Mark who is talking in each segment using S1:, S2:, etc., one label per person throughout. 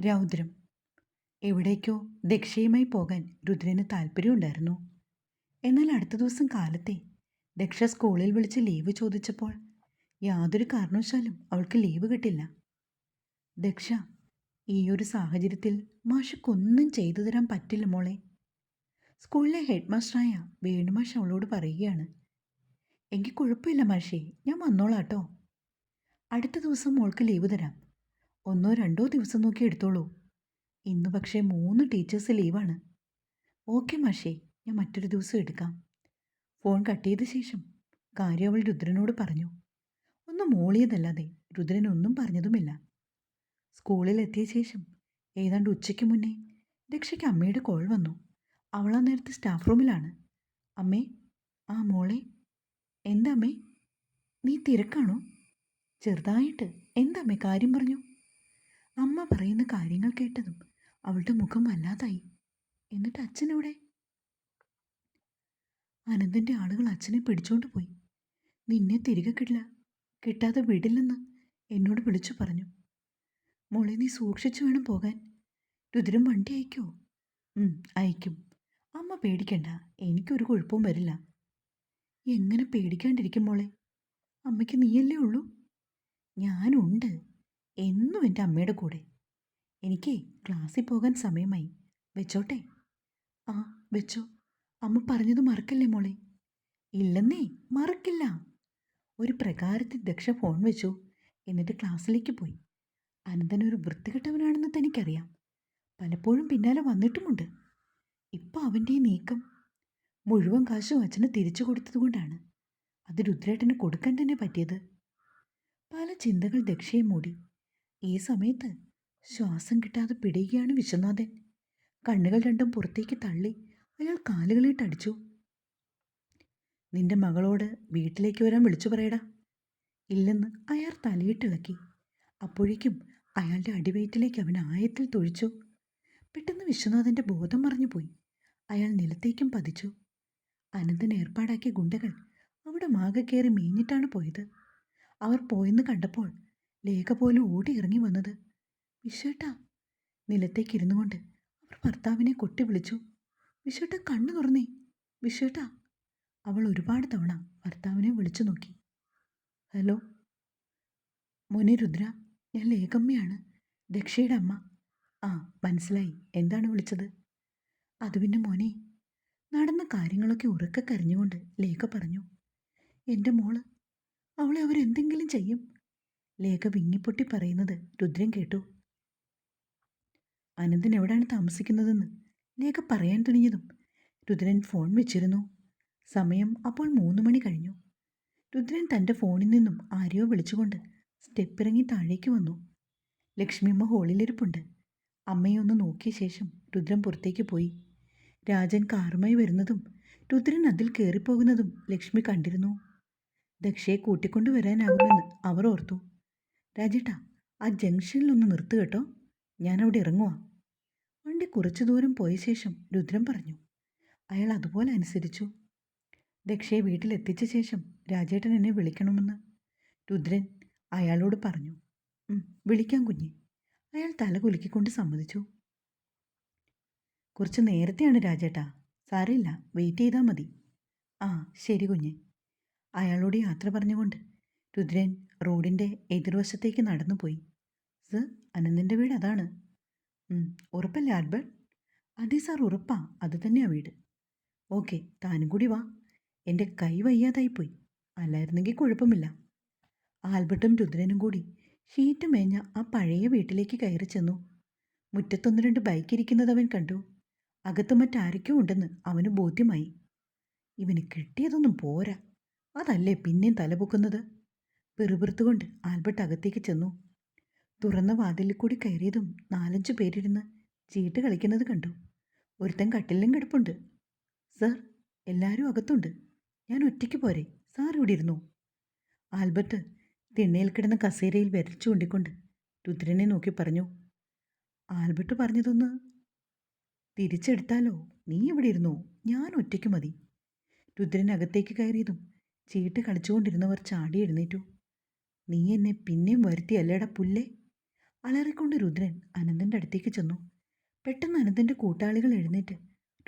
S1: രൗദ്രം. എവിടേക്കോ ദക്ഷയുമായി പോകാൻ രുദ്രന് താല്പര്യമുണ്ടായിരുന്നു എന്നാൽ അടുത്ത ദിവസം കാലത്തെ ദക്ഷ സ്കൂളിൽ വിളിച്ച് ലീവ് ചോദിച്ചപ്പോൾ യാതൊരു കാരണവശാലും അവൾക്ക് ലീവ് കിട്ടില്ല. ദക്ഷ ഈ ഒരു സാഹചര്യത്തിൽ മാഷക്കൊന്നും ചെയ്തു തരാൻ പറ്റില്ല മോളെ. സ്കൂളിലെ ഹെഡ് മാസ്റ്ററായ വേണുമാഷ് അവളോട് പറയുകയാണ് എങ്കിൽ കുഴപ്പമില്ല മാഷേ ഞാൻ വന്നോളാട്ടോ. അടുത്ത ദിവസം മോൾക്ക് ലീവ് തരാം. ഒന്നോ രണ്ടോ ദിവസം നോക്കി എടുത്തോളൂ. ഇന്ന് പക്ഷേ മൂന്ന് ടീച്ചേഴ്സ് ലീവാണ്. ഓക്കെ മാഷേ ഞാൻ മറ്റൊരു ദിവസം എടുക്കാം. ഫോൺ കട്ട് ചെയ്ത ശേഷം കാര്യം അവൾ രുദ്രനോട് പറഞ്ഞു. ഒന്ന് മോളിയതല്ലാതെ രുദ്രൻ ഒന്നും പറഞ്ഞതുമില്ല. സ്കൂളിലെത്തിയ ശേഷം ഏതാണ്ട് ഉച്ചയ്ക്ക് മുന്നേ രക്ഷയ്ക്ക് അമ്മയുടെ കോൾ വന്നു. അവൾ ആ നേരത്തെ സ്റ്റാഫ് റൂമിലാണ്. അമ്മേ ആ മോളെ എന്താ അമ്മേ? നീ തിരക്കാണോ? ചെറുതായിട്ട് എന്താ അമ്മേ കാര്യം പറഞ്ഞു? അമ്മ പറയുന്ന കാര്യങ്ങൾ കേട്ടതും അവളുടെ മുഖം വല്ലാതായി. എന്നിട്ട് അച്ഛനെവിടെ അനന്തന്റെ ആളുകൾ അച്ഛനെ പിടിച്ചോണ്ട് പോയി. നിന്നെ തിരികെ കിട്ടില്ല കിട്ടാതെ വിടില്ലെന്ന് എന്നോട് വിളിച്ചു പറഞ്ഞു. മോളെ നീ സൂക്ഷിച്ചു വേണം പോകാൻ. രുദ്രം വണ്ടി അയക്കുമോ അയക്കും. അമ്മ പേടിക്കണ്ട എനിക്കൊരു കുഴപ്പവും വരില്ല. എങ്ങനെ പേടിക്കാണ്ടിരിക്കും മോളെ? അമ്മയ്ക്ക് നീയല്ലേ ഉള്ളൂ? ഞാനുണ്ട്. എന്നും എന്റെ അമ്മയുടെ കൂടെ. എനിക്ക് ക്ലാസ്സിൽ പോകാൻ സമയമായി. വെച്ചോട്ടെ? ആ വെച്ചോ. അമ്മ പറഞ്ഞത് മറക്കല്ലേ മോളെ? ഇല്ലെന്നേ മറക്കില്ല. ഒരു പ്രകാരത്തിൽ ദക്ഷ ഫോൺ വെച്ചു. എന്നിട്ട് ക്ലാസ്സിലേക്ക് പോയി. അനന്തൻ ഒരു വൃത്തികെട്ടവനാണെന്ന് തനിക്കറിയാം. പലപ്പോഴും പിന്നാലെ വന്നിട്ടുമുണ്ട്. ഇപ്പം അവന്റെ നീക്കം മുഴുവൻ കാശും അച്ഛന് തിരിച്ചു കൊടുത്തതുകൊണ്ടാണ് അത് രുദ്രേട്ടന് കൊടുക്കാൻ തന്നെ പറ്റിയത്. പല ചിന്തകൾ ദക്ഷയെ മൂടി. ഈ സമയത്ത് ശ്വാസം കിട്ടാതെ പിടിയുകയാണ് വിശ്വനാഥൻ. കണ്ണുകൾ രണ്ടും പുറത്തേക്ക് തള്ളി അയാൾ കാലുകളിട്ടടിച്ചു നിന്റെ മകളോട് വീട്ടിലേക്ക് വരാൻ വിളിച്ചു പറയടാ ഇല്ലെന്ന് അയാൾ തലയിട്ടിളക്കി അപ്പോഴേക്കും അയാളുടെ അടിവയറ്റിലേക്ക് അവൻ ആയത്തിൽ തൊഴിച്ചു. പെട്ടെന്ന് വിശ്വനാഥന്റെ ബോധം മറഞ്ഞുപോയി. അയാൾ നിലത്തേക്കും പതിച്ചു. അനന്തൻ ഏർപ്പാടാക്കിയ ഗുണ്ടകൾ അവിടെ മാകെ കയറി മേഞ്ഞിട്ടാണ് പോയത്. അവർ പോയെന്ന് കണ്ടപ്പോൾ ലേഖ പോലും ഓടി ഇറങ്ങി വന്നത്. വിശ്വേട്ടാ നിലത്തേക്ക് ഇരുന്നു കൊണ്ട് അവർ ഭർത്താവിനെ കൊട്ടി വിളിച്ചു. വിശേട്ട കണ്ണു തുറന്നേ. വിശേട്ട അവൾ ഒരുപാട് തവണ ഭർത്താവിനെ വിളിച്ചു നോക്കി. ഹലോ മോനെ രുദ്ര ഞാൻ ലേഖമ്മയാണ്. ദക്ഷയുടെ അമ്മ. ആ മനസ്സിലായി. എന്താണ് വിളിച്ചത്? അത് പിന്നെ മോനെ നടന്ന കാര്യങ്ങളൊക്കെ ഉറക്കെ കരഞ്ഞുകൊണ്ട് ലേഖ പറഞ്ഞു. എന്റെ മോൾ അവളെ അവരെന്തെങ്കിലും ചെയ്യും? ലേഖ വിങ്ങിപ്പൊട്ടി പറയുന്നത് രുദ്രൻ കേട്ടു. അനന്തൻ എവിടെയാണ് താമസിക്കുന്നതെന്ന് ലേഖ പറയാൻ തുനിഞ്ഞതും രുദ്രൻ ഫോൺ വെച്ചിരുന്നു. സമയം അപ്പോൾ മൂന്ന് മണി കഴിഞ്ഞു. രുദ്രൻ തന്റെ ഫോണിൽ നിന്നും ആരെയോ വിളിച്ചുകൊണ്ട് സ്റ്റെപ്പ് ഇറങ്ങി താഴേക്ക് വന്നു. ലക്ഷ്മിയമ്മ ഹോളിലിരിപ്പുണ്ട്. അമ്മയെ ഒന്ന് നോക്കിയ ശേഷം രുദ്രൻ പുറത്തേക്ക് പോയി. രാജൻ കാറുമായി വരുന്നതും രുദ്രൻ അതിൽ കയറിപ്പോകുന്നതും ലക്ഷ്മി കണ്ടിരുന്നു. ദക്ഷയെ കൂട്ടിക്കൊണ്ടുവരാനാകുമെന്ന് അവർ ഓർത്തു. രാജേട്ടാ ആ ജംഗ്ഷനിലൊന്ന് നിർത്തു കേട്ടോ. ഞാനവിടെ ഇറങ്ങുവാ. വണ്ടി കുറച്ചു ദൂരം പോയ ശേഷം രുദ്രൻ പറഞ്ഞു അയാൾ അതുപോലെ അനുസരിച്ചു. ദക്ഷയെ വീട്ടിലെത്തിച്ച ശേഷം രാജേട്ടൻ എന്നെ വിളിക്കണമെന്ന്. രുദ്രൻ അയാളോട് പറഞ്ഞു "ഉം, വിളിക്കാം കുഞ്ഞെ. അയാൾ തല കുലുക്കിക്കൊണ്ട് സമ്മതിച്ചു. കുറച്ച് നേരത്തെയാണ് രാജേട്ടാ സാരമില്ല വെയിറ്റ് ചെയ്താൽ മതി. ആ ശരി കുഞ്ഞെ. അയാളോട് യാത്ര പറഞ്ഞുകൊണ്ട് രുദ്രൻ റോഡിന്റെ എതിർവശത്തേക്ക് നടന്നുപോയി. സർ അനന്തിന്റെ വീട് അതാണ്. "ഉം, ഉറപ്പല്ലേ ആൽബർട്ട്? അതെ സാർ ഉറപ്പാ. അത് തന്നെയാ വീട്. ഓക്കെ താനും കൂടി വാ. എന്റെ കൈ വയ്യാതായിപ്പോയി. അല്ലായിരുന്നെങ്കിൽ കുഴപ്പമില്ല. ആൽബർട്ടും രുദ്രനും കൂടി ഷീറ്റ് മേഞ്ഞ ആ പഴയ വീട്ടിലേക്ക് കയറി ചെന്നു. മുറ്റത്തൊന്ന് രണ്ട് ബൈക്ക് ഇരിക്കുന്നത് അവൻ കണ്ടു. അകത്ത് മറ്റാരൊക്കെയോ ഉണ്ടെന്ന് അവന് ബോധ്യമായി. ഇവന് കിട്ടിയതൊന്നും പോരാ. അതല്ലേ പിന്നെയും തലപൊക്കുന്നത് പെറുപിറുത്തുകൊണ്ട് ആൽബർട്ട് അകത്തേക്ക് ചെന്നു. തുറന്ന വാതിലിൽ കൂടി കയറിയതും നാലഞ്ചു പേരിരുന്ന് ചീട്ട് കളിക്കുന്നത് കണ്ടു. ഒരുത്തൻ കട്ടിലും കിടപ്പുണ്ട്. സാർ എല്ലാവരും അകത്തുണ്ട്. ഞാൻ ഒറ്റയ്ക്ക് പോരെ. സാർ ഇവിടെ ഇരുന്നു. ആൽബർട്ട് തിണ്ണയിൽ കിടന്ന കസേരയിൽ വിരൽ ചൂണ്ടിക്കൊണ്ട് രുദ്രനെ നോക്കി പറഞ്ഞു. ആൽബർട്ട് പറഞ്ഞതൊന്ന് തിരിച്ചെടുത്താലോ? നീ ഇവിടെ ഇരുന്നോ. ഞാൻ ഒറ്റയ്ക്ക് മതി. രുദ്രൻ അകത്തേക്ക് കയറിയതും ചീട്ട് കളിച്ചുകൊണ്ടിരുന്നവർ ചാടി എഴുന്നേറ്റു. നീ എന്നെ പിന്നെയും വരുത്തിയല്ലേടാ പുല്ലേ? അലറിക്കൊണ്ട് രുദ്രൻ അനന്തന്റെ അടുത്തേക്ക് ചെന്നു. പെട്ടെന്ന് അനന്തന്റെ കൂട്ടാളികൾ എഴുന്നേറ്റ്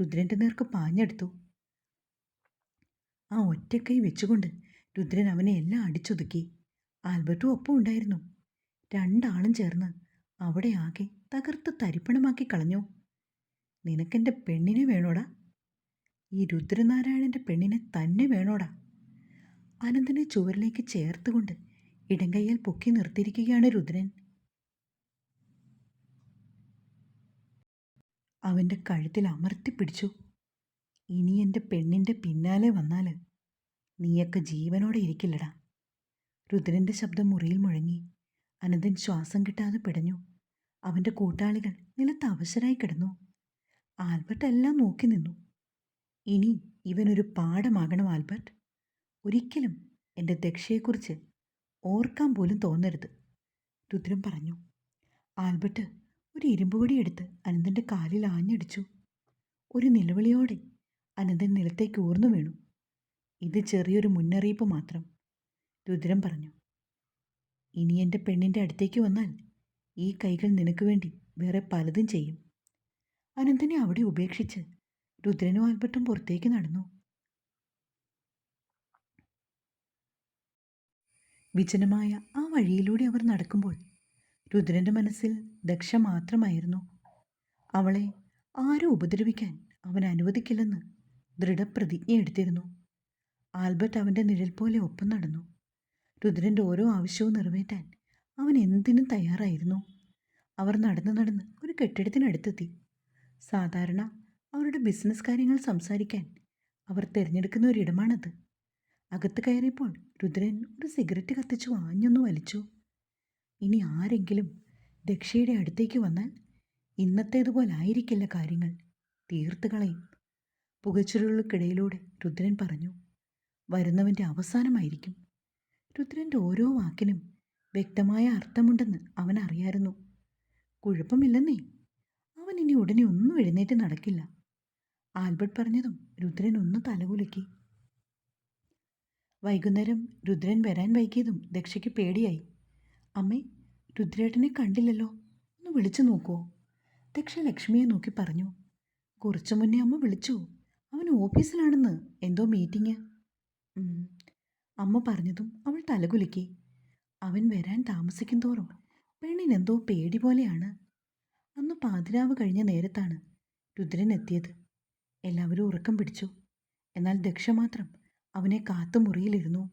S1: രുദ്രന്റെ നേർക്ക് പാഞ്ഞെടുത്തു. ആ ഒറ്റക്കൈ വെച്ചുകൊണ്ട് രുദ്രൻ അവനെ എല്ലാം അടിച്ചൊതുക്കി. ആൽബർട്ടും ഒപ്പം ഉണ്ടായിരുന്നു. രണ്ടാളും ചേർന്ന് അവിടെ ആകെ തകർത്ത് തരിപ്പണമാക്കി കളഞ്ഞു. നിനക്കെന്റെ പെണ്ണിനെ വേണോടാ? ഈ രുദ്രനാരായണന്റെ പെണ്ണിനെ തന്നെ വേണോടാ? അനന്തനെ ചുവരിലേക്ക് ചേർത്തുകൊണ്ട് ഇടങ്കയ്യാൽ പൊക്കി നിർത്തിയിരിക്കുകയാണ് രുദ്രൻ. അവന്റെ കഴുത്തിൽ അമർത്തി പിടിച്ചു. ഇനി എന്റെ പെണ്ണിന്റെ പിന്നാലെ വന്നാൽ നീയൊക്കെ ജീവനോടെ ഇരിക്കില്ലടാ. രുദ്രന്റെ ശബ്ദം മുറിയിൽ മുഴങ്ങി. അനന്തൻ ശ്വാസം കിട്ടാതെ പിടഞ്ഞു. അവന്റെ കൂട്ടാളികൾ നിലത്ത് അവശരായി കിടന്നു. ആൽബർട്ട് എല്ലാം നോക്കി നിന്നു. ഇനി ഇവനൊരു പാഠമാകണം ആൽബർട്ട്. ഒരിക്കലും എന്റെ ദക്ഷയെക്കുറിച്ച് ഓർക്കാൻ പോലും തോന്നരുത്. രുദ്രൻ പറഞ്ഞു. ആൽബർട്ട് ഒരു ഇരുമ്പുപൊടി എടുത്ത് അനന്തന്റെ കാലിൽ ആഞ്ഞടിച്ചു. ഒരു നിലവിളിയോടെ അനന്തൻ നിലത്തേക്ക് ഊർന്നു വീണു. ഇത് ചെറിയൊരു മുന്നറിയിപ്പ് മാത്രം. രുദ്രം പറഞ്ഞു. ഇനി എന്റെ പെണ്ണിന്റെ അടുത്തേക്ക് വന്നാൽ ഈ കൈകൾ നിനക്ക് വേണ്ടി വേറെ പലതും ചെയ്യും. അനന്തനെ അവിടെ ഉപേക്ഷിച്ച് രുദ്രനും ആൽബർട്ടും പുറത്തേക്ക് നടന്നു. വിജനമായ ആ വഴിയിലൂടെ അവർ നടക്കുമ്പോൾ രുദ്രന്റെ മനസ്സിൽ ദക്ഷ മാത്രമായിരുന്നു. അവളെ ആരും ഉപദ്രവിക്കാൻ അവൻ അനുവദിക്കില്ലെന്ന് ദൃഢപ്രതിജ്ഞയെടുത്തിരുന്നു ആൽബർട്ട് അവന്റെ നിഴൽ പോലെ ഒപ്പം നടന്നു. രുദ്രന്റെ ഓരോ ആവശ്യവും നിറവേറ്റാൻ അവൻ എന്തിനും തയ്യാറായിരുന്നു. അവർ നടന്ന് നടന്ന് ഒരു കെട്ടിടത്തിനടുത്തെത്തി. സാധാരണ അവരുടെ ബിസിനസ് കാര്യങ്ങൾ സംസാരിക്കാൻ അവർ തിരഞ്ഞെടുക്കുന്ന ഒരിടമാണത്. അകത്ത് കയറിയപ്പോൾ രുദ്രൻ ഒരു സിഗരറ്റ് കത്തിച്ചു വാഞ്ഞൊന്ന് വലിച്ചു. ഇനി ആരെങ്കിലും ദക്ഷയുടെ അടുത്തേക്ക് വന്നാൽ ഇന്നത്തേതുപോലെ ആയിരിക്കില്ല കാര്യങ്ങൾ. തീർത്ത് കളയും. പുകച്ചുരുളുകൾക്കിടയിലൂടെ രുദ്രൻ പറഞ്ഞു വരുന്നവന്റെ അവസാനമായിരിക്കും. രുദ്രന്റെ ഓരോ വാക്കിനും വ്യക്തമായ അർത്ഥമുണ്ടെന്ന് അവൻ അറിയായിരുന്നു. കുഴപ്പമില്ലെന്നേ. അവൻ ഇനി ഉടനെ ഒന്നും എഴുന്നേറ്റ് നടക്കില്ല. ആൽബർട്ട് പറഞ്ഞതും രുദ്രൻ ഒന്ന് തലകുലുക്കി. വൈകുന്നേരം രുദ്രൻ വരാൻ വൈകിയതും ദക്ഷയ്ക്ക് പേടിയായി. അമ്മേ രുദ്രേട്ടനെ കണ്ടില്ലല്ലോ. ഒന്ന് വിളിച്ചു നോക്കുമോ ദക്ഷ ലക്ഷ്മിയെ നോക്കി പറഞ്ഞു. കുറച്ചു മുന്നേ അമ്മ വിളിച്ചു. അവൻ ഓഫീസിലാണെന്ന്. എന്തോ മീറ്റിംഗ്. അമ്മ പറഞ്ഞതും അവൾ തലകുലുക്കി. അവൻ വരാൻ താമസിക്കും തോറും പെണ്ണിനെന്തോ പേടി പോലെയാണ്. അന്ന് പാതിരാവ് കഴിഞ്ഞ നേരത്താണ് രുദ്രൻ എത്തിയത്. എല്ലാവരും ഉറക്കം പിടിച്ചു. എന്നാൽ ദക്ഷ മാത്രം അവനെ കാത്തു മുറിയിലിരുന്നു.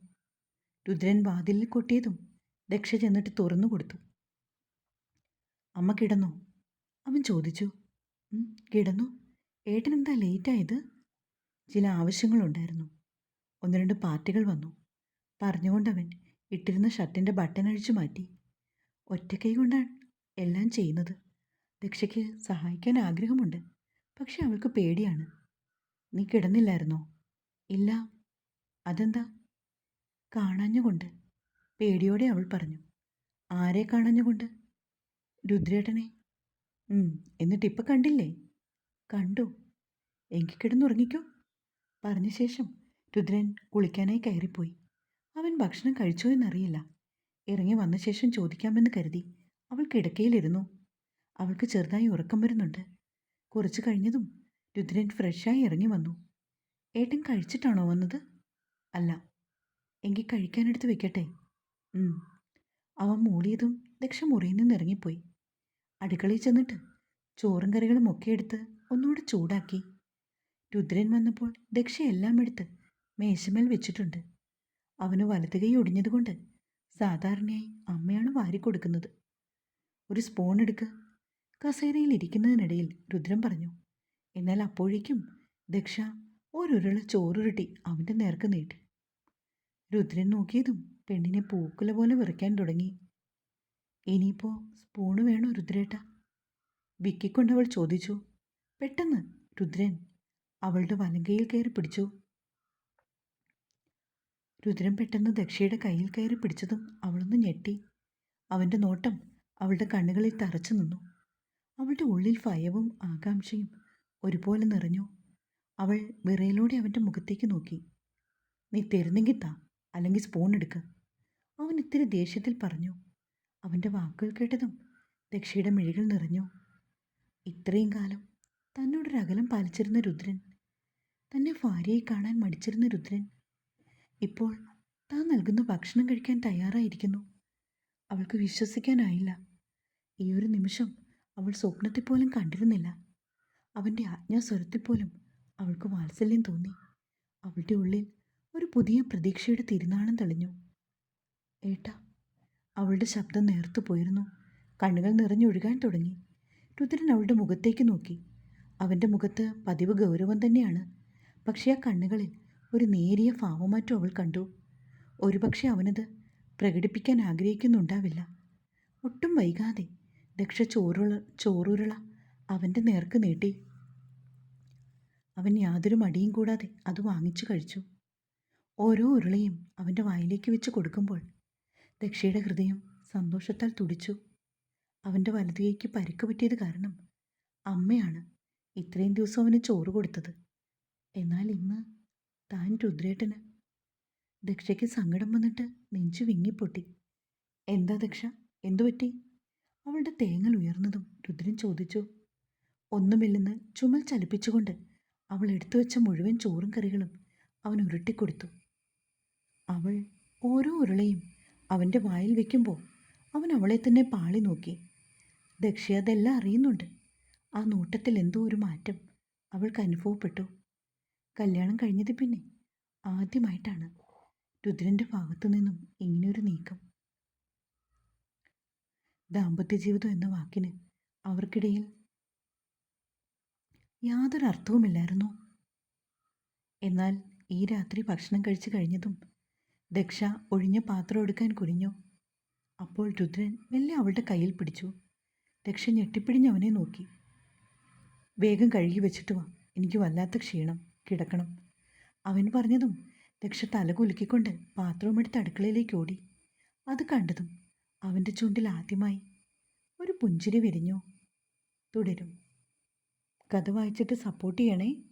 S1: രുദ്രൻ വാതിലിൽ കൊട്ടിയതും ദക്ഷ ചെന്നിട്ട് തുറന്നു കൊടുത്തു. അമ്മ കിടന്നു? അവൻ ചോദിച്ചു. കിടന്നു കിടന്നു. ഏട്ടനെന്താ ലേറ്റായത്? ചില ആവശ്യങ്ങളുണ്ടായിരുന്നു. ഒന്ന് രണ്ട് പാർട്ടികൾ വന്നു. പറഞ്ഞുകൊണ്ടവൻ ഇട്ടിരുന്ന ഷർട്ടിന്റെ ബട്ടൺ അഴിച്ചു മാറ്റി. ഒറ്റക്കൈ കൊണ്ടാണ് എല്ലാം ചെയ്യുന്നത്. ദക്ഷയ്ക്ക് സഹായിക്കാൻ ആഗ്രഹമുണ്ട്. പക്ഷെ അവൾക്ക് പേടിയാണ്. നീ കിടന്നില്ലായിരുന്നോ? ഇല്ല അതെന്താ? കാണാഞ്ഞുകൊണ്ട്. പേടിയോടെ അവൾ പറഞ്ഞു. ആരെ കാണാഞ്ഞുകൊണ്ട്? രുദ്രേട്ടനെ. എന്നിട്ട് ഇപ്പം കണ്ടില്ലേ? കണ്ടു. എങ്കിൽ കിടന്നുറങ്ങിക്കോ. പറഞ്ഞ ശേഷം രുദ്രൻ കുളിക്കാനായി കയറിപ്പോയി. അവൻ ഭക്ഷണം കഴിച്ചോ എന്നറിയില്ല. ഇറങ്ങി വന്ന ശേഷം ചോദിക്കാമെന്ന് കരുതി അവൾ കിടക്കയിലിരുന്നു. അവൾക്ക് ചെറുതായി ഉറക്കം വരുന്നുണ്ട്. കുറച്ച് കഴിഞ്ഞതും രുദ്രൻ ഫ്രഷായി ഇറങ്ങി വന്നു. ഏട്ടൻ കഴിച്ചിട്ടാണോ വന്നത്? അല്ല എങ്കിൽ കഴിക്കാനെടുത്ത് വെക്കട്ടെ. അവൻ മൂളിയതും ദക്ഷ മുറിയിൽ നിന്ന് ഇറങ്ങിപ്പോയി. അടുക്കളയിൽ ചെന്നിട്ട് ചോറും കറികളും ഒക്കെ എടുത്ത് ഒന്നുകൂടെ ചൂടാക്കി. രുദ്രൻ വന്നപ്പോൾ ദക്ഷ എല്ലാം എടുത്ത് മേശമേൽ വെച്ചിട്ടുണ്ട്. അവന് വലത് കൈ ഒടിഞ്ഞതുകൊണ്ട് സാധാരണയായി അമ്മയാണ് വാരി കൊടുക്കുന്നത്. ഒരു സ്പൂൺ എടുക്ക്. കസേരയിൽ ഇരിക്കുന്നതിനിടയിൽ രുദ്രൻ പറഞ്ഞു എന്നാൽ അപ്പോഴേക്കും ദക്ഷ ഒരുരുള ചോറുരുട്ടി അവന്റെ നേർക്ക് നീട്ടി. രുദ്രൻ നോക്കിയതും പെണ്ണിനെ പൂക്കുല പോലെ വെറുക്കാൻ തുടങ്ങി. ഇനിയിപ്പോൾ സ്പൂണ് വേണോ രുദ്രേട്ട? വിക്കിക്കൊണ്ടവൾ ചോദിച്ചു. പെട്ടെന്ന് രുദ്രൻ അവളുടെ വലങ്കയിൽ കയറി പിടിച്ചു. രുദ്രൻ പെട്ടെന്ന് ദക്ഷയുടെ കയ്യിൽ കയറി പിടിച്ചതും അവളൊന്ന് ഞെട്ടി. അവന്റെ നോട്ടം അവളുടെ കണ്ണുകളിൽ തറച്ചു നിന്നു. അവളുടെ ഉള്ളിൽ ഭയവും ആകാംക്ഷയും ഒരുപോലെ നിറഞ്ഞു. അവൾ വിറയിലൂടെ അവന്റെ മുഖത്തേക്ക് നോക്കി. നീ തരുന്നെങ്കിൽ താ. അല്ലെങ്കിൽ സ്പൂൺ എടുക്ക. അവൻ ഇത്തിരി ദേഷ്യത്തിൽ പറഞ്ഞു. അവന്റെ വാക്കുകൾ കേട്ടതും ദക്ഷയുടെ മിഴികൾ നിറഞ്ഞു. ഇത്രയും കാലം തന്നോടൊരകലം പാലിച്ചിരുന്ന രുദ്രൻ തന്നെ ഭാര്യയെ കാണാൻ മടിച്ചിരുന്ന രുദ്രൻ ഇപ്പോൾ താൻ നൽകുന്ന ഭക്ഷണം കഴിക്കാൻ തയ്യാറായിരിക്കുന്നു. അവൾക്ക് വിശ്വസിക്കാനായില്ല. ഈ ഒരു നിമിഷം അവൾ സ്വപ്നത്തിൽ പോലും കണ്ടിരുന്നില്ല. അവന്റെ ആജ്ഞാസ്വരത്തിൽ പോലും അവൾക്ക് വാത്സല്യം തോന്നി. അവളുടെ ഉള്ളിൽ ഒരു പുതിയ പ്രതീക്ഷയുടെ തിരുനാളം തെളിഞ്ഞു. ഏട്ടാ അവളുടെ ശബ്ദം നേർത്തു പോയിരുന്നു. കണ്ണുകൾ നിറഞ്ഞൊഴുകാൻ തുടങ്ങി. രുദ്രൻ അവളുടെ മുഖത്തേക്ക് നോക്കി. അവന്റെ മുഖത്ത് പതിവ് ഗൗരവം തന്നെയാണ്. പക്ഷേ ആ കണ്ണുകളിൽ ഒരു നേരിയ ഭാവമാറ്റം അവൾ കണ്ടു. ഒരുപക്ഷെ അവനത് പ്രകടിപ്പിക്കാൻ ആഗ്രഹിക്കുന്നുണ്ടാവില്ല. ഒട്ടും വൈകാതെ ദക്ഷ ചോറുള ചോറുരുള അവന്റെ നേർക്ക് നീട്ടി. അവൻ യാതൊരു മടിയും കൂടാതെ അത് വാങ്ങിച്ചു കഴിച്ചു. ഓരോ ഉരുളയും അവന്റെ വായിലേക്ക് വെച്ച് കൊടുക്കുമ്പോൾ ദക്ഷയുടെ ഹൃദയം സന്തോഷത്താൽ തുടിച്ചു. അവന്റെ വലതുകൈക്ക് പരിക്ക് പറ്റിയത് കാരണം അമ്മയാണ് ഇത്രയും ദിവസം അവന് ചോറ് കൊടുത്തത്. എന്നാൽ ഇന്ന് താൻ രുദ്രേട്ടന്. ദക്ഷയ്ക്ക് സങ്കടം വന്നിട്ട് നെഞ്ചു വിങ്ങിപ്പൊട്ടി. എന്താ ദക്ഷ? എന്തു പറ്റി? അവളുടെ തേങ്ങൽ ഉയർന്നതും രുദ്രൻ ചോദിച്ചു. ഒന്നുമില്ലെന്ന് ചുമൽ ചലിപ്പിച്ചുകൊണ്ട് അവൾ എടുത്തു വെച്ച മുഴുവൻ ചോറും കറികളും അവൻ ഉരുട്ടിക്കൊടുത്തു. അവൾ ഓരോ ഉരുളയും അവന്റെ വായിൽ വെക്കുമ്പോൾ അവൻ അവളെ തന്നെ പാളി നോക്കി. ദക്ഷ അതെല്ലാം അറിയുന്നുണ്ട്. ആ നോട്ടത്തിൽ എന്തോ ഒരു മാറ്റം അവൾക്ക് അനുഭവപ്പെട്ടു. കല്യാണം കഴിഞ്ഞത് പിന്നെ ആദ്യമായിട്ടാണ് രുദ്രന്റെ ഭാഗത്തു നിന്നും ഇങ്ങനെയൊരു നീക്കം. ദാമ്പത്യ ജീവിതം എന്ന വാക്കിന് അവർക്കിടയിൽ യാതൊരു അർത്ഥവുമില്ലായിരുന്നു. എന്നാൽ ഈ രാത്രി ഭക്ഷണം കഴിച്ചു കഴിഞ്ഞതും ദക്ഷ ഒഴിഞ്ഞ പാത്രം എടുക്കാൻ കുനിഞ്ഞു. അപ്പോൾ രുദ്രൻ മെല്ലെ അവളുടെ കയ്യിൽ പിടിച്ചു. ദക്ഷ ഞെട്ടിപ്പിടിഞ്ഞ് അവനെ നോക്കി. വേഗം കഴുകി വെച്ചിട്ട് വാ. എനിക്ക് വല്ലാത്ത ക്ഷീണം. കിടക്കണം. അവൻ പറഞ്ഞതും ദക്ഷ തല കുലുക്കിക്കൊണ്ട് പാത്രവുമെടുത്ത് അടുക്കളയിലേക്ക് ഓടി. അത് കണ്ടതും അവന്റെ ചുണ്ടിൽ ആദ്യമായി ഒരു പുഞ്ചിരി വിരിഞ്ഞു. തുടരും. കഥ വായിച്ചിട്ട് സപ്പോർട്ട് ചെയ്യണേ.